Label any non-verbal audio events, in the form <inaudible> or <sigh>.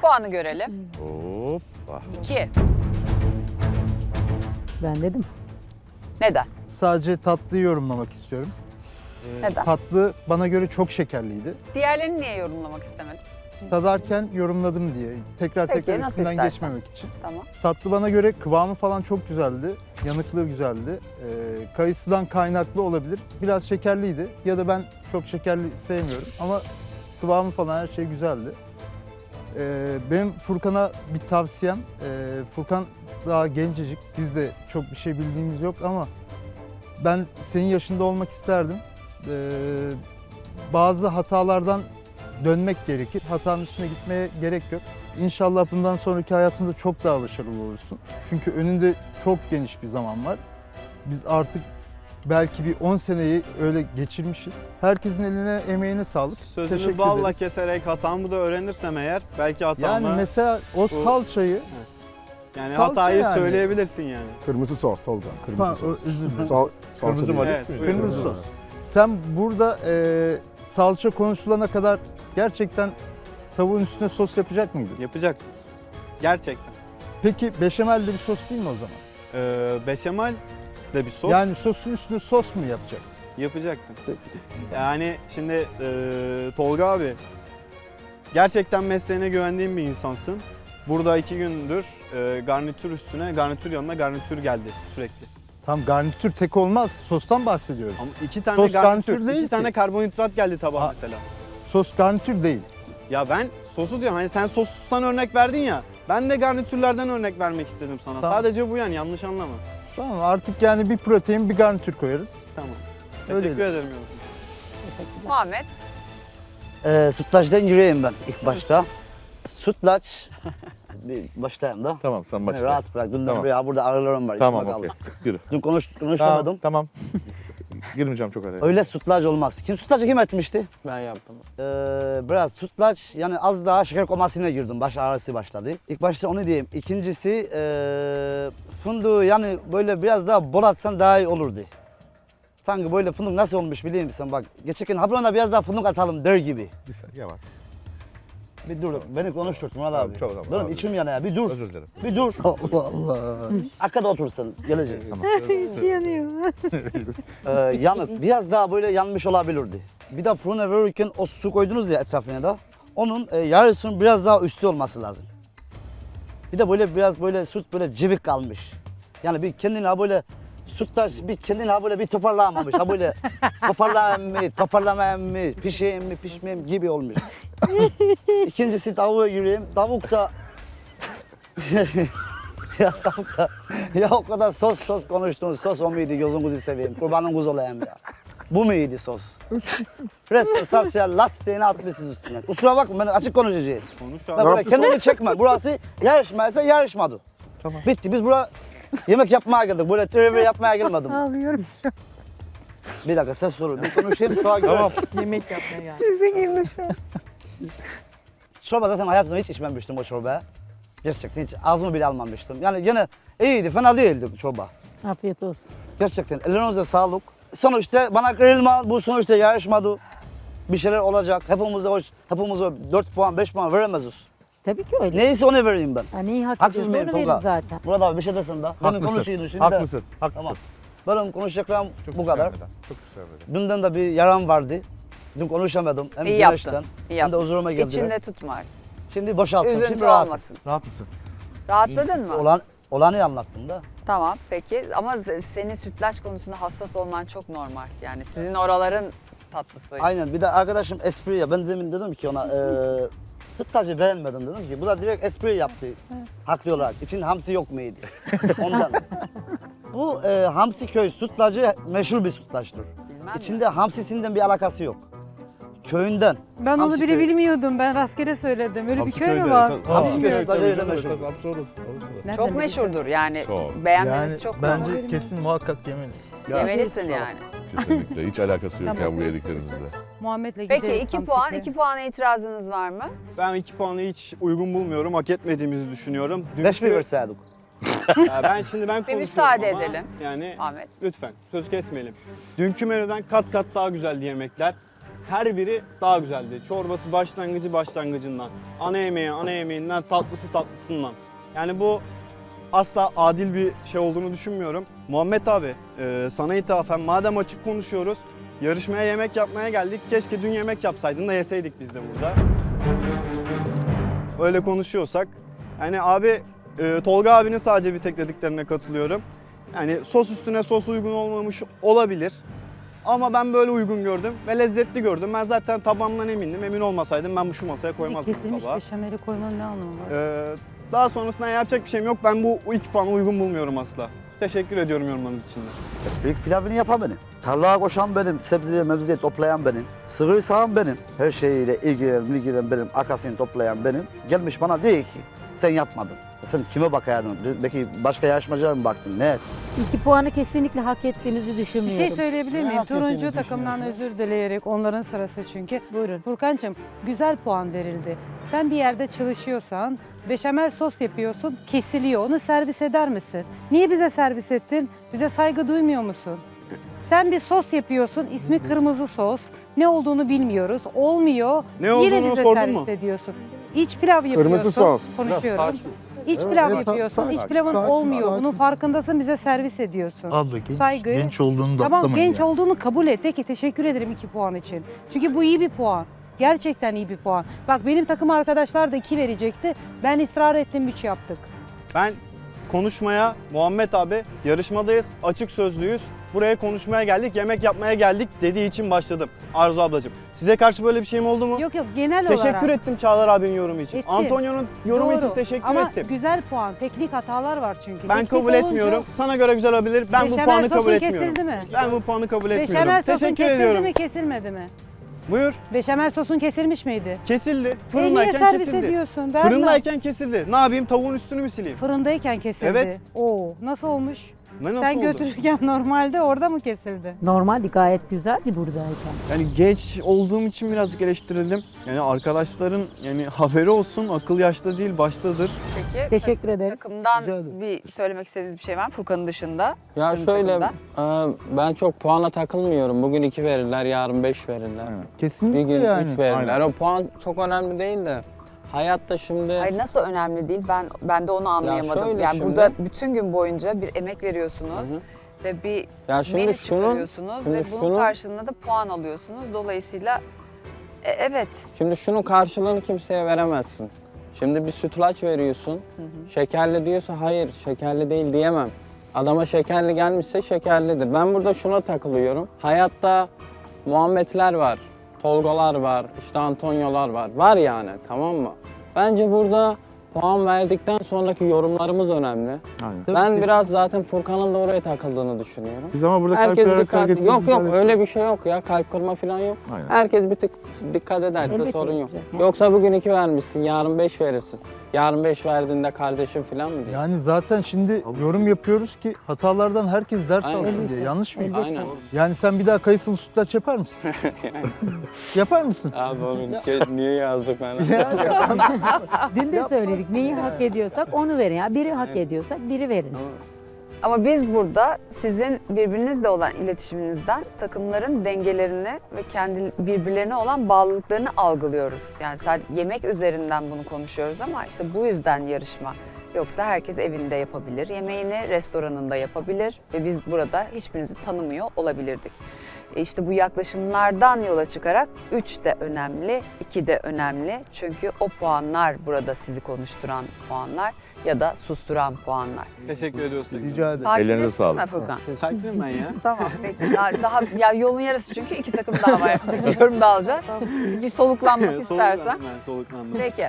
Puanı görelim. Hoppa. 2. Ben dedim. Neden? Sadece tatlıyı yorumlamak istiyorum. Ee, Neden? Tatlı bana göre çok şekerliydi. Diğerlerini niye yorumlamak istemedin? Tadarken yorumladım diye. Tekrar Peki, tekrar nasıl üstünden istersen. geçmemek için. Tamam. Tatlı bana göre kıvamı falan çok güzeldi. Yanıklığı güzeldi. Ee, kayısıdan kaynaklı olabilir. Biraz şekerliydi. Ya da ben çok şekerli sevmiyorum. Ama kıvamı falan her şey güzeldi. Ee, benim Furkan'a bir tavsiyem. ee, Furkan daha gencecik. Biz de çok bir şey bildiğimiz yok ama ben senin yaşında olmak isterdim. Ee, bazı hatalardan dönmek gerekir. Hatanın üstüne gitmeye gerek yok. İnşallah bundan sonraki hayatında çok daha başarılı olursun. Çünkü önünde çok geniş bir zaman var. Biz artık belki bir 10 seneyi öyle geçirmişiz. Herkesin eline, emeğine sağlık. Sözünü Teşekkür balla ederiz. keserek hatamı da öğrenirsem eğer belki hatamı Yani mesela o Bu- salçayı yani salça hatayı yani. söyleyebilirsin yani. Kırmızı sos Tolga. Kırmızı Ha, o- sos. özür dilerim. Sal, salça Kırmızı değil. mı? Evet, buyurun. Kırmızı sos. Sen burada e, salça konuşulana kadar gerçekten tavuğun üstüne sos yapacak mıydın? Yapacak. Gerçekten. Peki beşamel de bir sos değil mi o zaman? Ee, beşamel de bir sos Yani sosun üstüne sos mu yapacak? yapacaktım. Yani şimdi e, Tolga abi gerçekten mesleğine güvendiğim bir insansın. Burada iki gündür e, garnitür üstüne garnitür yanına garnitür geldi sürekli. Tam garnitür tek olmaz. Sostan bahsediyoruz. Ama iki tane Sos garnitür, garnitür değil iki ki. tane karbonhidrat geldi tabağa Ha. mesela. Sos garnitür değil. Ya ben sosu diyorum hani sen sostan örnek verdin ya. Ben de garnitürlerden örnek vermek istedim sana. Tamam. Sadece bu yani yanlış anlama. Tamam artık yani bir protein bir garnitür koyarız. Tamam. Öyle Teşekkür ederim. Yavuz. Muhammed. Ee, sütlaçtan gireyim ben ilk başta. Sütlaç, <laughs> bir başlayayım da. Tamam sen Beni başla. rahat bırak. Dün Tamam. ya burada ağrılarım var. Tamam okey. Yürü. Dün konuş, Tamam, konuşamadım. tamam. Girmeyeceğim çok araya. Öyle sütlaç olmaz. Kim sütlacı kim etmişti? Ben yaptım. Ee, biraz sütlaç yani az daha şeker komasına girdim. Baş ağrısı başladı. İlk başta onu diyeyim. İkincisi ee, fındığı yani böyle biraz daha bol atsan daha iyi olurdu. Sanki böyle fındık nasıl olmuş biliyor musun? Bak geçerken ha buna biraz daha fındık atalım der gibi. Lütfen yavaş. Bir dur beni konuşturt Murat abi. Tamam, tamam, Benim abi. içim yanıyor ya bir dur. Özür dilerim. Bir dur. <laughs> Allah Allah. Arkada otursun gelecek. Tamam. <laughs> Yanıyor. <laughs> Ee, yanık. Biraz daha böyle yanmış olabilirdi. Bir de fırına verirken o su koydunuz ya etrafına da. Onun e, yarısının biraz daha üstü olması lazım. Bir de böyle biraz böyle süt böyle cıvık kalmış. Yani bir kendine ha böyle <laughs> sütlaç bir kendine ha böyle bir toparlayamamış. Ha böyle toparlayayım mı, toparlamayayım mı, pişeyim mi, pişmeyeyim gibi olmuş. <laughs> İkincisi tavuğa gireyim. Tavuk da <laughs> ya tavuk da ya o kadar sos sos konuştunuz. Sos o muydu gözünüzü seveyim. Kurbanın kuz olayım ya. Bu muydu sos? Resmen salçaya lastiğini atmışsınız üstüne. Kusura bakma ben açık konuşacağız. Konuş abi. böyle kendini çekme. Burası yarışmaysa yarışmadı. Tamam. Bitti. Biz buraya yemek yapmaya geldik. Böyle trivia yapmaya gelmedim. Ağlıyorum. Bir dakika ses sorun. Bir konuşayım sonra tamam. Yemek yapmaya geldim. Krize girdi şu an. Çorba zaten hayatımda hiç içmemiştim o çorbaya. Gerçekten hiç ağzımı bile almamıştım. Yani gene iyiydi, fena değildi çorba. Afiyet olsun. Gerçekten ellerinize sağlık. Sonuçta bana kırılma, bu sonuçta yarışmadı. Bir şeyler olacak. Hepimize, hoş, hepimize 4 puan, 5 puan veremeziz. Tabii ki öyle. Neyse onu vereyim ben. Yani iyi hak Haksız ediyorsa mıyım onu verir Tolga? zaten. Murat abi bir şey desin de. Benim Haklısın. konuşuyordun şimdi de. Haklısın. Haklısın. Tamam. Benim konuşacaklarım Çok bu kadar. Çok istermeden. Dünden de bir yaram vardı. Dün konuşamadım. Hem İyi güneşten yaptın. İyi hem de yaptın. huzuruma geldiler. İçinde tutma. Şimdi boşalttım. Üzüntü Şimdi rahatım. olmasın. Rahat mısın? Rahatladın mı? Olan, olanı anlattım da. Tamam peki ama senin sütlaç konusunda hassas olman çok normal. Yani sizin oraların tatlısı. Aynen bir de arkadaşım espri ya. Ben demin dedim ki ona eee sütlacı beğenmedim dedim ki. Bu da direkt espri yaptı. Haklı olarak. İçinde hamsi yok muydu? <laughs> Ondan. Bu eee Hamsi köy sütlacı meşhur bir sütlaçtır. Bilmem? İçinde hamsisinden bir alakası yok. Köyünden. Ben onu Hamsi bile köy. bilmiyordum. Ben rastgele söyledim. Öyle bir köy mü var? esas- Hamsi köy meşhur. esas hamsi orası, orası. Nereden Çok bileyim? meşhurdur yani. Çok. Beğenmeniz Yani çok normal. bence kesin muhakkak yemelisin. Yemelisin yani. Kesinlikle. Hiç alakası yok Tamam. ya bu yediklerimizle. Muhammed'le gideriz. Peki iki Hamsi puan, köye. iki puana itirazınız var mı? Ben iki puanı hiç uygun bulmuyorum. Hak etmediğimizi düşünüyorum. Beş mi verseydik? Ya ben şimdi ben konuşuyorum müsaade ama edelim. Yani Ahmet. lütfen söz kesmeyelim. Dünkü menüden kat kat daha güzeldi yemekler. Her biri daha güzeldi. Çorbası başlangıcı başlangıcından, ana yemeği ana yemeğinden, tatlısı tatlısından. Yani bu asla adil bir şey olduğunu düşünmüyorum. Muhammed abi e, sana ithafen madem açık konuşuyoruz yarışmaya yemek yapmaya geldik. Keşke dün yemek yapsaydın da yeseydik biz de burada. Öyle konuşuyorsak. Yani abi e, Tolga abinin sadece bir tek dediklerine katılıyorum. Yani sos üstüne sos uygun olmamış olabilir. Ama ben böyle uygun gördüm ve lezzetli gördüm. Ben zaten tabağımdan emindim. Emin olmasaydım ben bu şu masaya koymazdım Kesilmiş tabağı. beşameli koymanın ne anlamı var? Ee, daha sonrasında yapacak bir şeyim yok. Ben bu iki puanı uygun bulmuyorum asla. Teşekkür ediyorum yorumlarınız için de. Büyük pilavını yapan benim. Tarlaya koşan benim, sebzeleri mebzeleri toplayan benim. Sığır sağan benim. Her şeyiyle ilgilenen, ilgilenen benim, arkasını toplayan benim. Gelmiş bana diyor ki sen yapmadın. Sen kime bakardın? Belki başka yarışmacılara mı baktın? Ne? İki puanı kesinlikle hak ettiğinizi Bir düşünmüyorum. şey söyleyebilir miyim? Turuncu takımdan düşünüyorsun? özür dileyerek onların sırası çünkü. Buyurun. Furkan'cığım güzel puan verildi. Sen bir yerde çalışıyorsan beşamel sos yapıyorsun kesiliyor. Onu servis eder misin? Niye bize servis ettin? Bize saygı duymuyor musun? Sen bir sos yapıyorsun ismi kırmızı sos. Ne olduğunu bilmiyoruz. Olmuyor. Ne Yine olduğunu bize sordun servis mu? ediyorsun. İç pilav yapıyorsun. sos. Konuşuyorum. İç Evet, pilav evet, yapıyorsun. sakin, İç pilavın sakin, olmuyor. sakin. Bunun farkındasın bize servis ediyorsun. Abla genç, Saygı. genç olduğunu da Tamam atlamayın genç yani. olduğunu kabul et. De ki teşekkür ederim 2 puan için. Çünkü bu iyi bir puan. Gerçekten iyi bir puan. Bak benim takım arkadaşlar da 2 verecekti. Ben ısrar ettim 3 yaptık. Ben konuşmaya Muhammed abi yarışmadayız, açık sözlüyüz. Buraya konuşmaya geldik, yemek yapmaya geldik dediği için başladım. Arzu ablacığım. Size karşı böyle bir şeyim oldu mu? Yok yok genel Teşekkür olarak. ettim Çağlar abinin yorumu için. Ettim. Antonio'nun yorumu için Doğru. teşekkür Ama ettim. güzel puan. Teknik hatalar var çünkü. Ben Teknik kabul olunca etmiyorum. Sana göre güzel olabilir. Ben bu beşamel puanı kabul etmiyorum. kesildi mi? Ben bu puanı kabul etmiyorum. Beşamel sosun Teşekkür kesildi ediyorum. mi kesilmedi mi? Buyur. Beşamel sosun kesilmiş miydi? Kesildi. E Fırındayken servis kesildi. ediyorsun? Ben Fırındayken kesildi. Ne yapayım? Tavuğun üstünü mü sileyim? Fırındayken kesildi. Evet. Oo, nasıl olmuş? Ne nasıl Sen oldu? götürürken <laughs> normalde orada mı kesildi? Normaldi gayet güzeldi buradayken. Yani geç olduğum için birazcık eleştirildim. Yani arkadaşların yani haberi olsun akıl yaşta değil baştadır. Peki Teşekkür ederiz. takımdan Rica ederim. bir söylemek istediğiniz bir şey var mı Furkan'ın dışında? Ya Kırmızı şöyle takımdan. e, ben çok puana takılmıyorum. Bugün 2 verirler, yarın 5 verirler. Bir Kesinlikle gün 3 yani. verirler. O puan çok önemli değil de hayatta şimdi Hayır nasıl önemli değil ben ben de onu anlayamadım. şöyle yani şimdi- burada bütün gün boyunca bir emek veriyorsunuz Hı hı. ve bir ya şimdi menü şunun çıkarıyorsunuz şimdi ve bunun şunun- karşılığında da puan alıyorsunuz. Dolayısıyla e, evet şimdi şunun karşılığını kimseye veremezsin. Şimdi bir sütlaç veriyorsun. Şekerli diyorsa hayır şekerli değil diyemem. Adama şekerli gelmişse şekerlidir. Ben burada şuna takılıyorum. Hayatta Muhammedler var, Tolgalar var, işte Antonio'lar var. Var yani tamam mı? Bence burada puan verdikten sonraki yorumlarımız önemli. Aynen. Tabii ben kesin- biraz zaten Furkan'ın da oraya takıldığını düşünüyorum. Biz ama burada Herkes kalp dikkat hareket Yok yok öyle bir şey yok ya. Kalp kırma falan yok. Aynen. Herkes bir tık dikkat ederse Elbette sorun yok. edecek. Yoksa bugün iki vermişsin, yarın beş verirsin. Yarın beş verdiğinde kardeşim falan mı diyor? Yani zaten şimdi yorum yapıyoruz ki hatalardan herkes ders Aynen. alsın diye. Yanlış mı? Aynen. Yani sen bir daha kayısılı sütlaç yapar mısın? <laughs> yapar mısın? Abi onu niye yazdık ben? <laughs> Dün de söyledik neyi hak ediyorsak onu verin. Ya biri hak ediyorsak biri verin. ama biz burada sizin birbirinizle olan iletişiminizden takımların dengelerini ve kendi birbirlerine olan bağlılıklarını algılıyoruz. Yani sadece yemek üzerinden bunu konuşuyoruz ama işte bu yüzden yarışma. Yoksa herkes evinde yapabilir, yemeğini restoranında yapabilir ve biz burada hiçbirinizi tanımıyor olabilirdik. E İşte bu yaklaşımlardan yola çıkarak 3 de önemli, 2 de önemli. Çünkü o puanlar burada sizi konuşturan puanlar ya da susturan puanlar. Teşekkür ediyoruz. Rica ederim. Ellerinize sağlık. Furkan? Sakinim ben ya. <laughs> Tamam peki. Daha, daha ya yolun yarısı çünkü iki takım daha var. <laughs> Yorum da alacağız. Bir soluklanmak <laughs> istersen. Soluklandım ben, soluklandım. Peki.